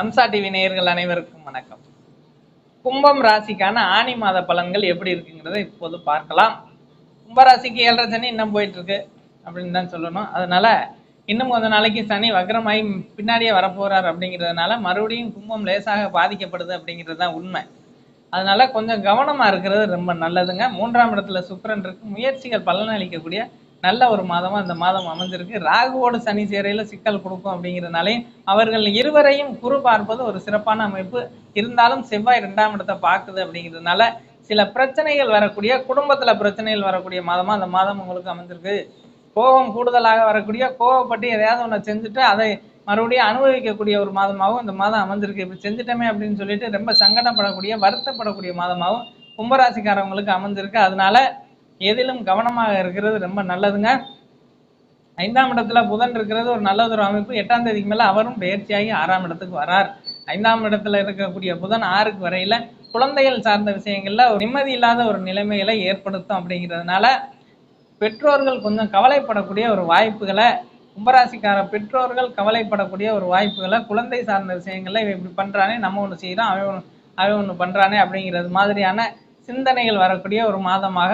Amsa TV நேயர்கள் அனைவருக்கும் வணக்கம். கும்பம் ராசிக்கான ஆனி மாத பலன்கள் எப்படி இருக்குங்கிறத இப்போது பார்க்கலாம். கும்பராசிக்கு ஏழரை சனி இன்னும் போயிட்டு இருக்கு அப்படின்னு தான் சொல்லணும். அதனால இன்னும் கொஞ்ச நாளைக்கு சனி வக்ரமாயி பின்னாடியே வரப்போறார் அப்படிங்கிறதுனால மறுபடியும் கும்பம் லேசாக பாதிக்கப்படுது அப்படிங்கிறது தான் உண்மை. அதனால கொஞ்சம் கவனமா இருக்கிறது ரொம்ப நல்லதுங்க. மூன்றாம் இடத்துல சுக்கரன் இருக்கு. முயற்சிகள் பலனளிக்கக்கூடிய நல்ல ஒரு மாதமா இந்த மாதம் அமைஞ்சிருக்கு. ராகுவோடு சனி சேரையில சிக்கல் கொடுக்கும் அப்படிங்கிறதுனாலே அவர்கள் இருவரையும் குரு பார்ப்பது ஒரு சிறப்பான அமைப்பு. இருந்தாலும் செவ்வாய் இரண்டாம் இடத்தை பார்க்குது அப்படிங்கிறதுனால சில பிரச்சனைகள் வரக்கூடிய குடும்பத்துல பிரச்சனைகள் வரக்கூடிய மாதமா அந்த மாதம் உங்களுக்கு அமைஞ்சிருக்கு. கோபம் கூடுதலாக வரக்கூடிய கோவப்பட்டு எதையாவது ஒன்று செஞ்சுட்டு அதை மறுபடியும் அனுபவிக்கக்கூடிய ஒரு மாதமாகவும் இந்த மாதம் அமைஞ்சிருக்கு. இப்போ செஞ்சுட்டோமே அப்படின்னு சொல்லிட்டு ரொம்ப சங்கடப்படக்கூடிய வருத்தப்படக்கூடிய மாதமாகவும் கும்பராசிக்காரவங்களுக்கு அமைஞ்சிருக்கு. அதனால எதிலும் கவனமாக இருக்கிறது ரொம்ப நல்லதுங்க. ஐந்தாம் இடத்துல புதன் இருக்கிறது ஒரு நல்லதொரு ஒரு அமைப்பு. எட்டாம் தேதிக்கு மேல அவரும் பயிற்சியாகி ஆறாம் இடத்துக்கு வரார். ஐந்தாம் இடத்துல இருக்கக்கூடிய புதன் ஆறுக்கு வரையில குழந்தைகள் சார்ந்த விஷயங்கள்ல ஒரு நிம்மதி இல்லாத ஒரு நிலைமைகளை ஏற்படுத்தும் அப்படிங்கிறதுனால பெற்றோர்கள் கொஞ்சம் கவலைப்படக்கூடிய ஒரு வாய்ப்புகளை கும்பராசிக்கார பெற்றோர்கள் கவலைப்படக்கூடிய ஒரு வாய்ப்புகளை குழந்தை சார்ந்த விஷயங்கள்ல இவன் இப்படி பண்றானே நம்ம ஒன்று செய்யறோம் அவன் ஒன்று அவன் ஒன்று பண்றானே அப்படிங்கிறது மாதிரியான சிந்தனைகள் வரக்கூடிய ஒரு மாதமாக